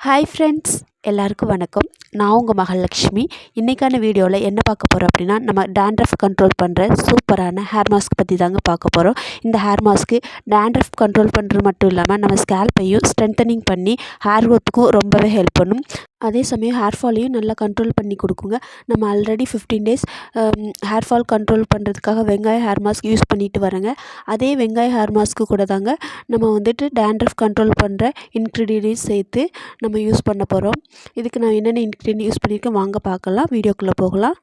Hi friends எல்லாருக்கும் வணக்கம். நான் உங்கள் மகாலட்சுமி இன்றைக்கான வீடியோவில் என்ன பார்க்க போகிறோம் அப்படின்னா நம்ம டேண்ட்ரஃப் கண்ட்ரோல் பண்ணுற சூப்பரான ஹேர் மாஸ்க் பற்றி தாங்க பார்க்க போகிறோம் இந்த ஹேர் மாஸ்க்கு டேண்ட்ரஃப் கண்ட்ரோல் பண்ணுறது மட்டும் இல்லாமல் நம்ம ஸ்கேல்ப்பையும் ஸ்ட்ரென்தனிங் பண்ணி ஹேர் க்ரோத்துக்கும் ரொம்பவே ஹெல்ப் பண்ணும். அதே சமயம் ஹேர் ஃபாலையும் நல்லா கண்ட்ரோல் பண்ணி கொடுக்குங்க. நம்ம already fifteen days hair fall control பண்ணுறதுக்காக வெங்காய ஹேர் மாஸ்க் யூஸ் பண்ணிட்டு வரேங்க அதே வெங்காய ஹேர் மாஸ்க்கு கூட தாங்க நம்ம வந்துட்டு டேண்ட்ரஃப் கண்ட்ரோல் பண்ணுற இன்க்ரீடியன்ஸ் சேர்த்து நம்ம யூஸ் பண்ண போகிறோம் இதுக்கு நான் என்னென்ன இன்க்ரீடியன்ட் யூஸ் பண்ணியிருக்கேன் வாங்க பார்க்கலாம். வீடியோக்குள்ளே போகலாம்.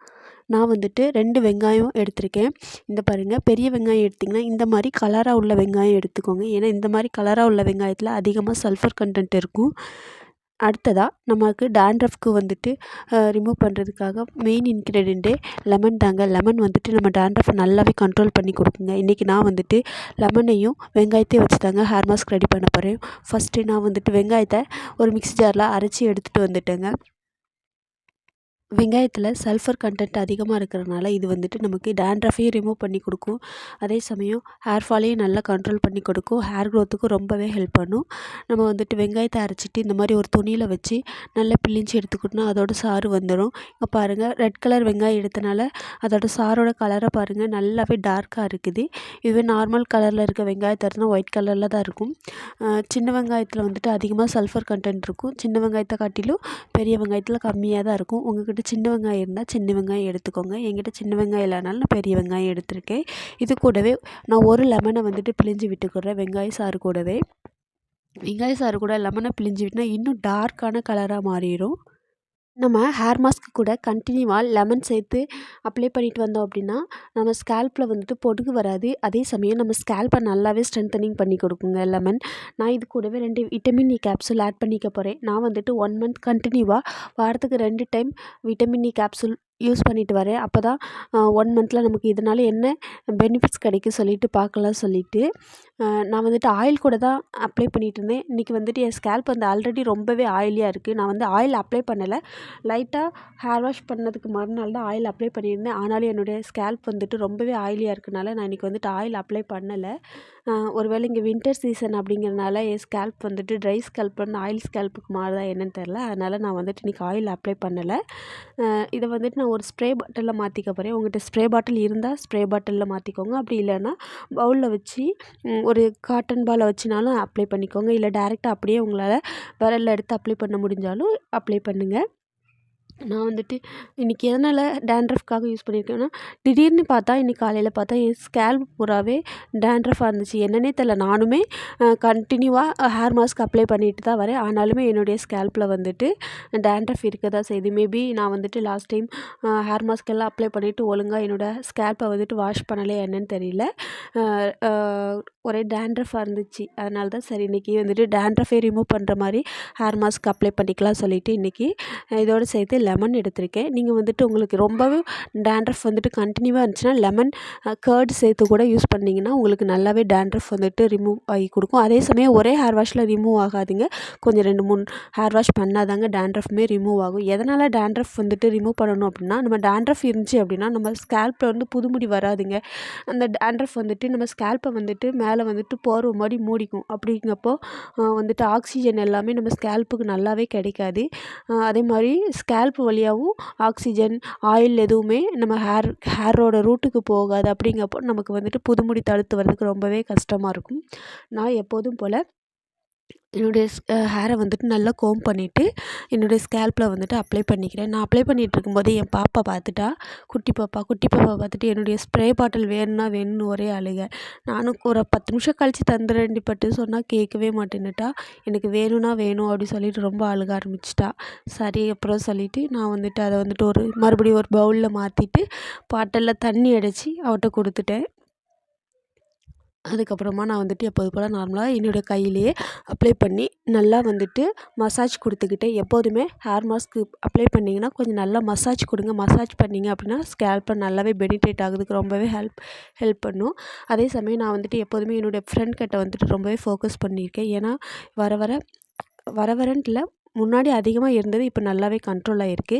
நான் வந்துட்டு ரெண்டு வெங்காயம் எடுத்திருக்கேன். இந்த பாருங்கள் பெரிய வெங்காயம் எடுத்திங்கன்னா இந்த மாதிரி கலராக உள்ள வெங்காயம் எடுத்துக்கோங்க. ஏன்னா இந்த மாதிரி கலராக உள்ள வெங்காயத்தில் அதிகமாக சல்ஃபர் கண்டென்ட் இருக்கும். அடுத்ததாக நமக்கு டேண்ட்ரஃப்க்கு வந்துட்டு ரிமூவ் பண்ணுறதுக்காக மெயின் இன்க்ரீடியண்ட்டே லெமன் தாங்க. லெமன் வந்துட்டு நம்ம டேண்ட்ரஃப் நல்லாவே கண்ட்ரோல் பண்ணி கொடுக்குங்க. இன்றைக்கி நான் வந்துட்டு லெமனையும் வெங்காயத்தையும் வச்சு தாங்க ஹேர் மாஸ்க் ரெடி பண்ண போகிறேன் ஃபஸ்ட்டு நான் வந்துட்டு வெங்காயத்தை ஒரு மிக்ஸி ஜாரில் அரைச்சி எடுத்துகிட்டு வந்துட்டேங்க. வெங்காயத்தில் சல்ஃபர் கண்டென்ட் அதிகமாக இருக்கிறனால இது வந்துட்டு நமக்கு டேண்ட்ரஃபையும் ரிமூவ் பண்ணி கொடுக்கும். அதே சமயம் ஹேர் ஃபாலையும் நல்லா கண்ட்ரோல் பண்ணி கொடுக்கும். ஹேர் க்ரோத்துக்கும் ரொம்பவே ஹெல்ப் பண்ணும். நம்ம வந்துட்டு வெங்காயத்தை அரைச்சிட்டு இந்த மாதிரி ஒரு துணியில் வச்சு நல்லா பிழிஞ்சு எடுத்துக்கிட்டோம்னா அதோட சாறு வந்துடும் இப்போ பாருங்கள் ரெட் கலர் வெங்காயம் எடுத்தனால அதோட சாரோட கலரை பாருங்கள் நல்லாவே டார்க்காக இருக்குது. இதுவே நார்மல் கலரில் இருக்க வெங்காயத்தை இருந்தால் ஒயிட் கலரில் தான் இருக்கும். சின்ன வெங்காயத்தில் வந்துட்டு அதிகமாக சல்ஃபர் கண்டென்ட் இருக்கும். சின்ன வெங்காயத்தை காட்டிலும் பெரிய வெங்காயத்தில் கம்மியாக தான் இருக்கும். உங்கள் உங்கள்கிட்ட சின்ன வெங்காயம் இருந்தால் சின்ன வெங்காயம் எடுத்துக்கோங்க. என்கிட்ட சின்ன வெங்காயம் இல்லைனாலும் நான் பெரிய வெங்காயம் எடுத்திருக்கேன். இது கூடவே நான் ஒரு லெமனை வந்துட்டு பிழிஞ்சு விட்டுக்கிறேன். வெங்காய சாறு கூடவே. வெங்காய சாறு கூட லெமனை பிழிஞ்சு விட்டுனா இன்னும் டார்க்கான கலராக மாறிடும். நம்ம ஹேர் மாஸ்க்கு கூட கண்டினியூவாக லெமன் சேர்த்து அப்ளை பண்ணிட்டு வந்தோம் அப்படின்னா நம்ம ஸ்கேல்ப்பில் வந்துட்டு பொடுகு வராது. அதே சமயம் நம்ம ஸ்கேல்ப்பை நல்லாவே ஸ்ட்ரென்தனிங் பண்ணி கொடுக்குங்க லெமன் நான் இது கூடவே ரெண்டு விட்டமின் இ கேப்சூல் ஆட் பண்ணிக்க போகிறேன் நான் வந்துட்டு ஒன் மந்த் கண்டினியூவாக வாரத்துக்கு ரெண்டு time vitamin E capsule use பண்ணிட்டு வரேன். அப்போ தான் ஒன் மந்தில் நமக்கு இதனால் என்ன பெனிஃபிட்ஸ் கிடைக்கும் சொல்லிட்டு பார்க்கலாம் சொல்லிட்டு நான் வந்துட்டு ஆயில் கூட தான் அப்ளை பண்ணிகிட்டு இருந்தேன். இன்றைக்கி வந்துட்டு என் ஸ்கேல்ப் வந்து ஆல்ரெடி ரொம்பவே ஆயிலியாக இருக்குது நான் வந்து ஆயில் அப்ளை பண்ணலை. லைட்டாக ஹேர் வாஷ் பண்ணதுக்கு மறுநாள் தான் ஆயில் அப்ளை பண்ணியிருந்தேன். ஆனாலும் என்னுடைய ஸ்கேல்ப் வந்துட்டு ரொம்பவே ஆயிலியாக இருக்கனால நான் இன்றைக்கி வந்துட்டு ஆயில் அப்ளை பண்ணலை. ஒருவேளை இங்கே வின்டர் சீசன் அப்படிங்கிறனால என் ஸ்கேல்ப் வந்துட்டு ட்ரை ஸ்கேல்ப்லேருந்து ஆயில் ஸ்கேல்ப்புக்கு மாறுதா என்னன்னு தெரில அதனால் நான் வந்துட்டு இன்றைக்கி ஆயில் அப்ளை பண்ணலை. இதை வந்துட்டு நான் ஒரு ஸ்ப்ரே பாட்டிலில் மாற்றிக்க போகிறேன் உங்கள்கிட்ட ஸ்ப்ரே பாட்டில் இருந்தால் ஸ்ப்ரே பாட்டிலில் மாற்றிக்கோங்க அப்படி இல்லைன்னா பவுலில் வச்சு ஒரு காட்டன் பாலை வச்சுனாலும் அப்ளை பண்ணிக்கோங்க. இல்லை டேரெக்டாக அப்படியே உங்களால் விரலில் எடுத்து அப்ளை பண்ண முடிஞ்சாலும் அப்ளை பண்ணுங்கள் நான் வந்துட்டு இன்றைக்கி எதனால் டேண்ட்ரஃப்காக யூஸ் பண்ணியிருக்கேன்னா திடீர்னு பார்த்தா இன்றைக்கி காலையில் பார்த்தா என் ஸ்கேல்ப் பூராவே டேண்ட்ரஃபாக இருந்துச்சு. என்னன்னே தெரில நானுமே கண்டினியூவாக ஹேர் மாஸ்க் அப்ளை பண்ணிட்டு தான் வரேன். ஆனாலுமே என்னுடைய ஸ்கேல்ப்பில் வந்துட்டு டேண்ட்ரஃப் இருக்க தான் செய்யுது மேபி நான் வந்துட்டு லாஸ்ட் டைம் ஹேர் மாஸ்க் எல்லாம் அப்ளை பண்ணிவிட்டு ஒழுங்காக என்னோடய ஸ்கேல்ப்பை வந்துட்டு வாஷ் பண்ணலை என்னன்னு தெரியல. ஒரே டேண்ட்ரஃபாக இருந்துச்சு. அதனால தான் சரி இன்றைக்கி வந்துட்டு டேண்ட்ரஃபே ரிமூவ் பண்ணுற மாதிரி ஹேர் மாஸ்க் அப்ளை பண்ணிக்கலாம் சொல்லிவிட்டு இன்றைக்கி இதோடு சேர்த்து லெமன் எடுத்திருக்கேன். நீங்கள் வந்துட்டு உங்களுக்கு ரொம்பவே டேண்ட்ரஃப் வந்துட்டு கண்டினியூவாக இருந்துச்சுன்னா லெமன் கேர்டு சேர்த்து கூட யூஸ் பண்ணிங்கன்னா உங்களுக்கு நல்லாவே டேண்ட்ரஃப் வந்துட்டு ரிமூவ் ஆகி கொடுக்கும். அதே சமயம் ஒரே ஹேர் வாஷில் ரிமூவ் ஆகாதுங்க. கொஞ்சம் ரெண்டு மூணு ஹேர் வாஷ் பண்ணாதாங்க டேண்ட்ரஃப்மே ரிமூவ் ஆகும். எதனால் டேண்ட்ரஃப் வந்துட்டு ரிமூவ் பண்ணணும் அப்படின்னா நம்ம டேண்ட்ரஃப் இருந்துச்சு அப்படின்னா நம்ம ஸ்கேல்ப்பில் வந்து புதுமுடி வராதுங்க. அந்த டேண்ட்ரஃப் வந்துட்டு நம்ம ஸ்கேல்ப்பை வந்துட்டு மேலே வந்துட்டு போர்வை மாதிரி மூடிக்கும். அப்படிங்கப்போ வந்துட்டு ஆக்சிஜன் எல்லாமே நம்ம ஸ்கேல்ப்புக்கு நல்லாவே கிடைக்காது. அதே மாதிரி ஸ்கேல்ப் ஸ்கேல்ப் வழியாகவும் ஆக்சிஜன் ஆயில் எதுவுமே நம்ம ஹேர் ஹேரோட ரூட்டுக்கு போகாது. அப்படிங்கிறப்போ நமக்கு வந்துட்டு புதுமுடி தடுத்து வர்றதுக்கு ரொம்பவே கஷ்டமாக இருக்கும். நான் எப்போதும் போல் என்னுடைய ஹேரை வந்துட்டு நல்லா கோம் பண்ணிவிட்டு என்னுடைய ஸ்கேல்ப்பில் வந்துட்டு அப்ளை பண்ணிக்கிறேன். நான் அப்ளை பண்ணிகிட்டு இருக்கும்போது என் பாப்பா பார்த்துட்டா குட்டி பாப்பா குட்டி பாப்பா பார்த்துட்டு என்னுடைய ஸ்ப்ரே பாட்டில் வேணும்னா வேணும்னு ஒரே அழுக. நானும் ஒரு பத்து நிமிஷம் கழித்து தந்துடுறேன்டி பட்டு சொன்னால் கேட்கவே மாட்டேன்னுட்டா. எனக்கு வேணும்னா வேணும் அப்படி சொல்லிட்டு ரொம்ப அழுக ஆரம்பிச்சிட்டா. சரி அப்புறம் சொல்லிவிட்டு நான் வந்துட்டு அதை வந்துட்டு ஒரு மறுபடியும் ஒரு பவுலில் மாற்றிட்டு பாட்டிலில் தண்ணி அடைச்சி அவட்ட கொடுத்துட்டேன். அதுக்கப்புறமா நான் வந்துட்டு எப்போது போல் நார்மலாக என்னுடைய கையிலேயே அப்ளை பண்ணி நல்லா வந்துட்டு மசாஜ் கொடுத்துக்கிட்டேன். எப்போதுமே ஹேர் மாஸ்க்கு அப்ளை பண்ணிங்கன்னா கொஞ்சம் நல்லா மசாஜ் கொடுங்க. மசாஜ் பண்ணிங்க அப்படின்னா ஸ்கேல்ப்பை நல்லாவே பெனிஃபிட் ஆகுதுக்கு ரொம்பவே ஹெல்ப் ஹெல்ப் பண்ணும். அதே சமயம் நான் வந்துட்டு எப்போதுமே என்னுடைய ஃப்ரெண்ட் கிட்ட வந்துட்டு ரொம்பவே ஃபோக்கஸ் பண்ணியிருக்கேன். ஏன்னா வர வர வர வரன்ட்டில் முன்னாடி அதிகமாக இருந்தது இப்போ நல்லாவே கண்ட்ரோல் ஆகிருக்கு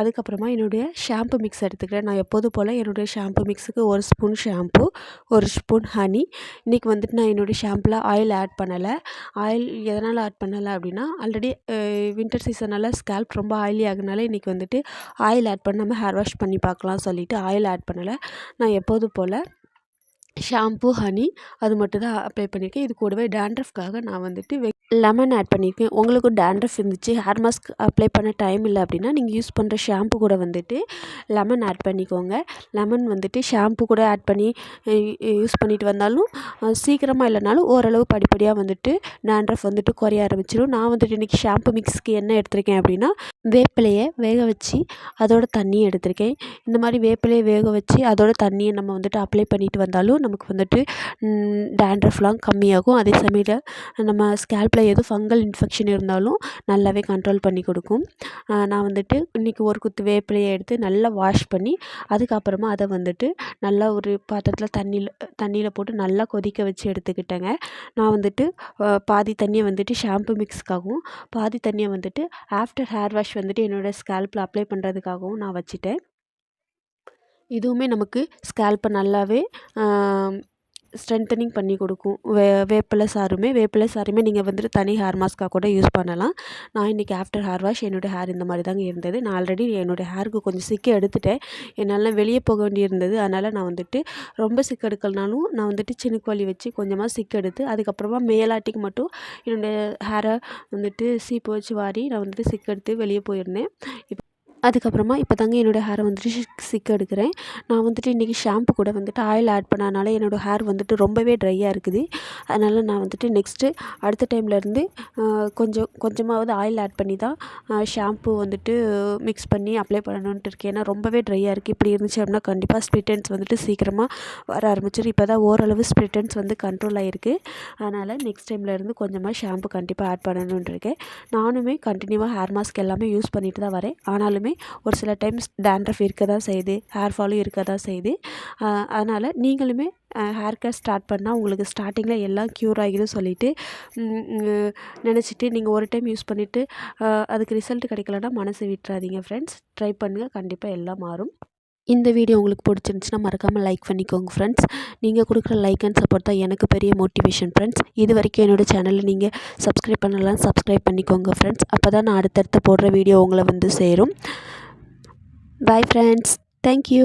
அதுக்கப்புறமா என்னுடைய ஷாம்பு மிக்ஸ் எடுத்துக்கிறேன். நான் எப்போதும் போல் என்னுடைய ஷாம்பு மிக்ஸுக்கு ஒரு ஸ்பூன் ஷாம்பு ஒரு ஸ்பூன் ஹனி இன்றைக்கி வந்துட்டு நான் என்னுடைய ஷாம்பில் ஆயில் ஆட் பண்ணலை. ஆயில் எதனால் ஆட் பண்ணலை அப்படின்னா ஆல்ரெடி வின்டர் சீசனால் ஸ்கேல்ப் ரொம்ப ஆயிலி ஆகுனால இன்றைக்கி வந்துட்டு ஆயில் ஆட் பண்ணாமல் ஹேர் வாஷ் பண்ணி பார்க்கலாம் சொல்லிவிட்டு ஆயில் ஆட் பண்ணலை. நான் எப்போதும் போல் ஷாம்பு ஹனி அது மட்டும் தான் அப்ளை பண்ணியிருக்கேன். இது கூடவே டேண்ட்ரஃப்காக நான் வந்துட்டு வெ லெமன் ஆட் பண்ணியிருக்கேன் உங்களுக்கு டேண்ட்ரஃப் இருந்துச்சு ஹேர் மாஸ்க் அப்ளை பண்ண டைம் இல்லை அப்படின்னா நீங்கள் யூஸ் பண்ணுற ஷாம்பு கூட வந்துட்டு லெமன் ஆட் பண்ணிக்கோங்க. லெமன் வந்துட்டு ஷாம்பு கூட ஆட் பண்ணி யூஸ் பண்ணிட்டு வந்தாலும் சீக்கிரமாக இல்லைனாலும் ஓரளவு படிப்படியாக வந்துட்டு டேண்ட்ரஃப் வந்துட்டு குறைய ஆரம்பிச்சிடும் நான் வந்துட்டு இன்றைக்கி ஷாம்பு மிக்ஸ்க்கு என்ன எடுத்திருக்கேன் அப்படின்னா வேப்பிலையை வேக வச்சு அதோட தண்ணியை எடுத்திருக்கேன். இந்த மாதிரி வேப்பிலையை வேக வச்சு அதோட தண்ணியை நம்ம வந்துட்டு அப்ளை பண்ணிட்டு வந்தாலும் நமக்கு வந்துட்டு டேண்ட்ரஃப்லாம் கம்மியாகும். அதே சமயத்தில் நம்ம ஸ்கேல்ப் ஸ்கேல்பில் எதுவும் ஃபங்கல் இன்ஃபெக்ஷன் இருந்தாலும் நல்லாவே கண்ட்ரோல் பண்ணி கொடுக்கும். நான் வந்துட்டு இன்றைக்கி ஒரு குத்து வேப்பிலையை எடுத்து நல்லா வாஷ் பண்ணி அதுக்கப்புறமா அதை வந்துட்டு நல்லா ஒரு பாத்திரத்தில் தண்ணியில் தண்ணியில் போட்டு நல்லா கொதிக்க வச்சு எடுத்துக்கிட்டேங்க. நான் வந்துட்டு பாதி தண்ணியை வந்துட்டு ஷாம்பு மிக்ஸ்க்காகவும் பாதி தண்ணியை வந்துட்டு ஆஃப்டர் ஹேர் வாஷ் வந்துட்டு என்னோடய ஸ்கேல்பில் அப்ளை பண்ணுறதுக்காகவும் நான் வச்சுட்டேன். இதுவுமே நமக்கு ஸ்கேல்ப்பை நல்லாவே ஸ்ட்ரென்தனிங் பண்ணி கொடுக்கும். வே வேப்பிலை சாருமே வேப்பிலை சாருமே நீங்கள் வந்துட்டு தனி ஹேர் மாஸ்க்காக கூட யூஸ் பண்ணலாம். நான் இன்றைக்கி ஆஃப்டர் ஹேர் வாஷ் என்னோடய ஹேர் இந்த மாதிரி தாங்க இருந்தது. நான் ஆல்ரெடி என்னோடய ஹேருக்கு கொஞ்சம் சிக்க எடுத்துட்டேன். என்னால் வெளியே போக வேண்டியிருந்தது. அதனால் நான் வந்துட்டு ரொம்ப சிக்க எடுக்கலனாலும் நான் வந்துட்டு சினுக்கு வச்சு கொஞ்சமாக சிக்க எடுத்து அதுக்கப்புறமா மேலாட்டிக்கு மட்டும் என்னுடைய ஹேரை வந்துட்டு சீப்பு வச்சு வாரி நான் வந்துட்டு சிக்க எடுத்து வெளியே போயிருந்தேன். இப்போ அதுக்கப்புறமா இப்போ தாங்க என்னோடய ஹேரை வந்துட்டு சிக் எடுக்கிறேன். நான் வந்துட்டு இன்றைக்கி ஷாம்பு கூட வந்துட்டு ஆயில் ஆட் பண்ணனால என்னோடய ஹேர் வந்துட்டு ரொம்பவே ட்ரையாக இருக்குது. அதனால் நான் வந்துட்டு நெக்ஸ்ட்டு அடுத்த டைம்லேருந்து கொஞ்சம் கொஞ்சமாவது ஆயில் ஆட் பண்ணி தான் ஷாம்பு வந்துட்டு மிக்ஸ் பண்ணி அப்ளை பண்ணணுன்ட்டு இருக்கேன். ஏன்னா ரொம்பவே ட்ரையாக இருக்குது இப்படி இருந்துச்சு அப்படின்னா கண்டிப்பாக ஸ்ப்ளிட்டன்ஸ் வந்துட்டு சீக்கிரமாக வர ஆரம்பிச்சிடும் இப்போ தான் ஓரளவு ஸ்ப்ளிட்டன்ஸ் வந்து கண்ட்ரோல் ஆகிருக்கு அதனால் நெக்ஸ்ட் டைம்லேருந்து கொஞ்சமாக ஷாம்பு கண்டிப்பாக ஆட் பண்ணணுன்ட்டு இருக்கேன். நானுமே கண்டினியூவாக ஹேர் மாஸ்க் எல்லாமே யூஸ் பண்ணிட்டு தான் வரேன். ஆனாலுமே ஒரு சில டைம்ஸ் டேண்ட்ரஃப் இருக்க தான் செய்யுது ஹேர் ஃபாலும் இருக்க தான் செய்யுது. அதனால் நீங்களுமே ஹேர் கேர் ஸ்டார்ட் பண்ணால் உங்களுக்கு ஸ்டார்டிங்கில் எல்லாம் க்யூர் ஆகிடும் சொல்லிவிட்டு நினச்சிட்டு நீங்கள் ஒரு டைம் யூஸ் பண்ணிவிட்டு அதுக்கு ரிசல்ட் கிடைக்கலன்னா மனசு விட்டுறாதீங்க ஃப்ரெண்ட்ஸ் ட்ரை பண்ணுங்கள் கண்டிப்பாக எல்லாம் மாறும். இந்த வீடியோ உங்களுக்கு பிடிச்சிருந்துச்சின்னா மறக்காமல் லைக் பண்ணிக்கோங்க ஃப்ரெண்ட்ஸ் நீங்கள் கொடுக்குற லைக் அண்ட் சப்போர்ட் தான் எனக்கு பெரிய மோட்டிவேஷன் ஃப்ரெண்ட்ஸ் இது வரைக்கும் என்னோடய சேனலில் நீங்கள் சப்ஸ்கிரைப் பண்ணலாம் சப்ஸ்கிரைப் பண்ணிக்கோங்க ஃப்ரெண்ட்ஸ் அப்போ தான் நான் அடுத்தடுத்து போடுற வீடியோ உங்களை வந்து சேரும். Bye friends thank you